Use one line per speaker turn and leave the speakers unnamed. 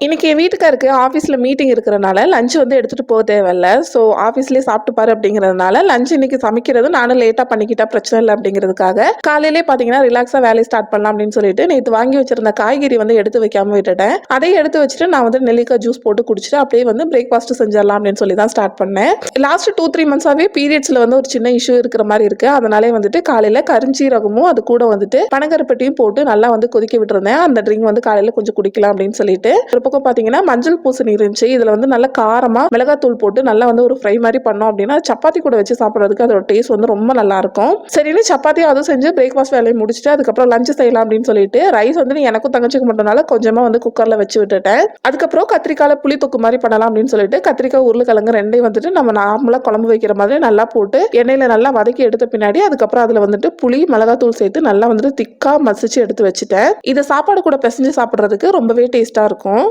இன்னைக்கு என் வீட்டுக்காருக்கு ஆஃபீஸில் மீட்டிங் இருக்கிறனால லஞ்ச் வந்து எடுத்துகிட்டு போக தேவையில்ல. ஸோ ஆஃபீஸ்லேயே சாப்பிட்டு பாரு அப்படிங்கிறதுனால லஞ்ச் இன்னைக்கு சமைக்கிறது நானும் லேட்டாக பண்ணிக்கிட்டா பிரச்சனை இல்லை அப்படிங்கிறதுக்காக காலையிலே பார்த்தீங்கன்னா ரிலாக்ஸாக வேலையை ஸ்டார்ட் பண்ணலாம் அப்படின்னு சொல்லிட்டு நேற்று வாங்கி வச்சிருந்த காய்கறி வந்து எடுத்து வைக்காம விட்டுட்டேன். அதையும் எடுத்து வச்சுட்டு நான் வந்து நெல்லிக்காய் ஜூஸ் போட்டு குடிச்சிட்டு அப்படியே வந்து பிரேக்ஃபாஸ்ட் செஞ்சிடலாம் அப்படின்னு சொல்லி தான் ஸ்டார்ட் பண்ணேன். லாஸ்ட் டூ த்ரீ மந்த்ஸாகவே பீரியட்ஸில் வந்து ஒரு சின்ன இஷ்யூ இருக்கிற மாதிரி இருக்குது அதனாலே வந்துட்டு காலையில் கருஞ்சீரகமும் அது கூட வந்துட்டு பனங்கருப்பட்டியும் போட்டு நல்லா வந்து கொதிக்க விட்டுருந்தேன். அந்த ட்ரிங்க் வந்து காலையில் கொஞ்சம் குடிக்கலாம் அப்படின்னு சொல்லிட்டு ஒரு பக்கம் பார்த்தீங்கன்னா மஞ்சள் பூசணி இருந்துச்சு. இதில் வந்து நல்ல காரமாக மிளகாத்தூள் போட்டு நல்லா வந்து ஒரு ஃப்ரை மாதிரி பண்ணோம் அப்படின்னா சப்பாத்தி கூட வச்சு சாப்பிட்றதுக்கு அதோட டேஸ்ட் வந்து ரொம்ப நல்லா இருக்கும். சரின்னு சப்பாத்தியும் அதுவும் செஞ்சு பிரேக்ஃபாஸ்ட் வேலையை முடிச்சுட்டு அதுக்கப்புறம் லஞ்ச் செய்யலாம் அப்படின்னு சொல்லிட்டு ரைஸ் வந்து எனக்கும் தங்கச்சிக்கு மட்டும்னால கொஞ்சமாக வந்து குக்கரில் வச்சு விட்டுட்டேன். அதுக்கப்புறம் கத்திரிக்காயில் புளி தொக்கு மாதிரி பண்ணலாம் அப்படின்னு சொல்லிட்டு கத்திரிக்காய் உருளைக்கிழங்கு ரெண்டையும் வந்துட்டு நம்ம நார்மலாக குழம்பு வைக்கிற மாதிரி நல்லா போட்டு எண்ணெயில் நல்லா வதக்கி எடுத்த பின்னாடி அதுக்கப்புறம் அதில் வந்துட்டு புளி மிளகாத்தூள் சேர்த்து நல்லா வந்துட்டு திக்காக மசிச்சு எடுத்து வச்சுட்டேன். இதை சாப்பாடு கூட பிசைஞ்சு சாப்பிட்றதுக்கு ரொம்பவே டேஸ்ட்டாக இருக்கும்.